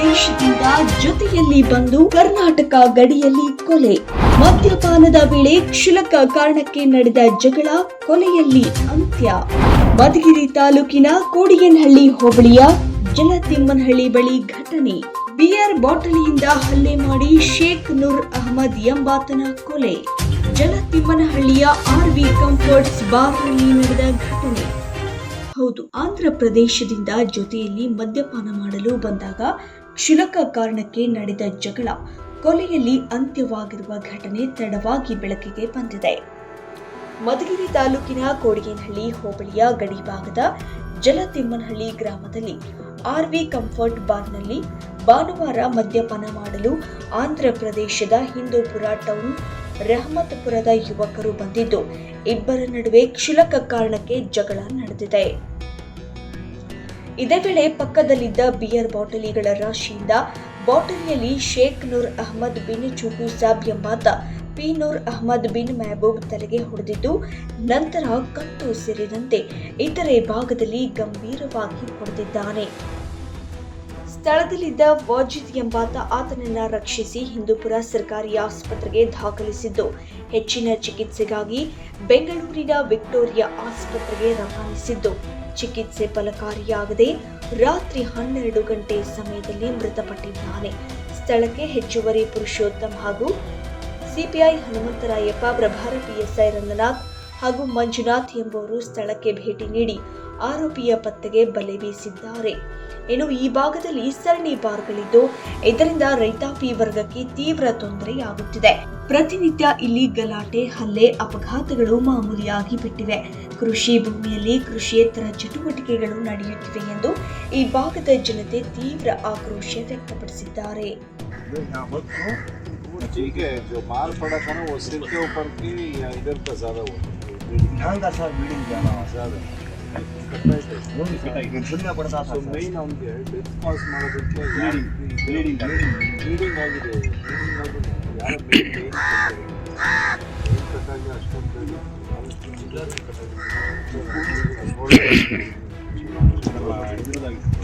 ಪ್ರದೇಶದಿಂದ ಜೊತೆಯಲ್ಲಿ ಬಂದು ಕರ್ನಾಟಕ ಗಡಿಯಲ್ಲಿ ಕೊಲೆ. ಮದ್ಯಪಾನದ ವೇಳೆ ಕ್ಷುಲಕ ಕಾರಣಕ್ಕೆ ನಡೆದ ಜಗಳ ಕೊಲೆಯಲ್ಲಿ ಅಂತ್ಯ. ಮಧುಗಿರಿ ತಾಲೂಕಿನ ಕೋಡಿಯನಹಳ್ಳಿ ಹೋಬಳಿಯ ಜಲತಿಮ್ಮನಹಳ್ಳಿ ಬಳಿ ಘಟನೆ. ಬಿಯರ್ ಬಾಟಲಿಯಿಂದ ಹಲ್ಲೆ ಮಾಡಿ ಶೇಖ್ ನೂರ್ ಅಹಮದ್ ಎಂಬಾತನ ಕೊಲೆ. ಜಲತಿಮ್ಮನಹಳ್ಳಿಯ ಆರ್ವಿ ಕಂಫರ್ಟ್ಸ್ ಬಾರ್ನಲ್ಲಿ ನಡೆದ ಘಟನೆ. ಹೌದು, ಆಂಧ್ರ ಪ್ರದೇಶದಿಂದ ಜೊತೆಯಲ್ಲಿ ಮದ್ಯಪಾನ ಮಾಡಲು ಬಂದಾಗ ಕ್ಷುಲಕ ಕಾರಣಕ್ಕೆ ನಡೆದ ಜಗಳ ಕೊಲೆಯಲ್ಲಿ ಅಂತ್ಯವಾಗಿರುವ ಘಟನೆ ತಡವಾಗಿ ಬೆಳಕಿಗೆ ಬಂದಿದೆ. ಮಧುಗಿರಿ ತಾಲೂಕಿನ ಕೋಡಿಗೇನಹಳ್ಳಿ ಹೋಬಳಿಯ ಗಡಿಭಾಗದ ಜಲತಿಮ್ಮನಹಳ್ಳಿ ಗ್ರಾಮದಲ್ಲಿ ಆರ್ವಿ ಕಂಫರ್ಟ್ ಬಾರ್ನಲ್ಲಿ ಭಾನುವಾರ ಮದ್ಯಪಾನ ಮಾಡಲು ಆಂಧ್ರ ಪ್ರದೇಶದ ಹಿಂದೂಪುರ ಟೌನ್ ರಹಮತ್ಪುರದ ಯುವಕರು ಬಂದಿದ್ದು, ಇಬ್ಬರ ನಡುವೆ ಕ್ಷುಲಕ ಕಾರಣಕ್ಕೆ ಜಗಳ ನಡೆದಿದೆ. ಇದೇ ವೇಳೆ ಪಕ್ಕದಲ್ಲಿದ್ದ ಬಿಯರ್ ಬಾಟಲಿಗಳ ರಾಶಿಯಿಂದ ಬಾಟಲಿಯಲ್ಲಿ ಶೇಖ್ ನೂರ್ ಅಹಮದ್ ಬಿನ್ ಚುಕು ಸಾಬ್ ಎಂಬಾತ ಪಿ ನೂರ್ ಅಹಮದ್ ಬಿನ್ ಮೆಹಬೂಬ್ ತಲೆಗೆ ಹೊಡೆದಿದ್ದು, ನಂತರ ಕತ್ತು ಸೇರಿದಂತೆ ಇತರೆ ಭಾಗದಲ್ಲಿ ಗಂಭೀರವಾಗಿ ಹೊಡೆದಿದ್ದಾನೆ. ಸ್ಥಳದಲ್ಲಿದ್ದ ವಾಜಿದ್ ಎಂಬಾತ ಆತನನ್ನ ರಕ್ಷಿಸಿ ಹಿಂದೂಪುರ ಸರ್ಕಾರಿ ಆಸ್ಪತ್ರೆಗೆ ದಾಖಲಿಸಿದ್ದು. ಹೆಚ್ಚಿನ ಚಿಕಿತ್ಸೆಗಾಗಿ ಬೆಂಗಳೂರಿನ ವಿಕ್ಟೋರಿಯಾ ಆಸ್ಪತ್ರೆಗೆ ರವಾನಿಸಿದ್ದು. ಚಿಕಿತ್ಸೆ ಫಲಕಾರಿಯಾಗದೆ ರಾತ್ರಿ ಹನ್ನೆರಡು ಗಂಟೆ ಸಮಯದಲ್ಲಿ ಮೃತಪಟ್ಟಿದ್ದಾನೆ. ಸ್ಥಳಕ್ಕೆ ಹೆಚ್ಚುವರಿ ಪುರುಷೋತ್ತಮ್ ಹಾಗೂ ಸಿಪಿಐ ಹನುಮಂತರಾಯಪ್ಪ, ಪ್ರಭಾರ ಪಿಎಸ್ಐ ರಂಗನಾಥ್ ಹಾಗೂ ಮಂಜುನಾಥ್ ಎಂಬುವರು ಸ್ಥಳಕ್ಕೆ ಭೇಟಿ ನೀಡಿ ಆರೋಪಿಯ ಪತ್ತೆಗೆ ಬಲೆ ಬೀಸಿದ್ದಾರೆ. ಇನ್ನು ಈ ಭಾಗದಲ್ಲಿ ಸರಣಿ ಬಾರ್ಗಳಿದ್ದು ಇದರಿಂದ ರೈತಾಪಿ ವರ್ಗಕ್ಕೆ ತೀವ್ರ ತೊಂದರೆಯಾಗುತ್ತಿದೆ. ಪ್ರತಿನಿತ್ಯ ಇಲ್ಲಿ ಗಲಾಟೆ ಹಲ್ಲೆ ಅಪಘಾತಗಳು ಮಾಮೂಲಿಯಾಗಿ ಬಿಟ್ಟಿವೆ. ಕೃಷಿ ಭೂಮಿಯಲ್ಲಿ ಕೃಷಿಯೇತರ ಚಟುವಟಿಕೆಗಳು ನಡೆಯುತ್ತಿವೆ ಎಂದು ಈ ಭಾಗದ ಜನತೆ ತೀವ್ರ ಆಕ್ರೋಶ ವ್ಯಕ್ತಪಡಿಸಿದ್ದಾರೆ. ಸುಮ್ಮನೆ ಕೊಡ್ತಾ ಸೊ ಮೇನ್ ಅವ್ನಿಗೆ ಡೆತ್ ಕಾಸ್ ಮಾಡೋದಕ್ಕೆ ಬ್ಲೀಡಿಂಗ್ ಬ್ಲೀಡಿಂಗ್ ಬ್ಲೀಡಿಂಗ್ ಆಗಿದೆ ಬ್ಲೀಡಿಂಗ್ ಆಗಿದೆ ಯಾರು ಮೇನ್ ಮೇನ್ ಕಟ್ಟಾಗಿ ಅಷ್ಟೊಂದು ಕಟ್ಟಾಗಿ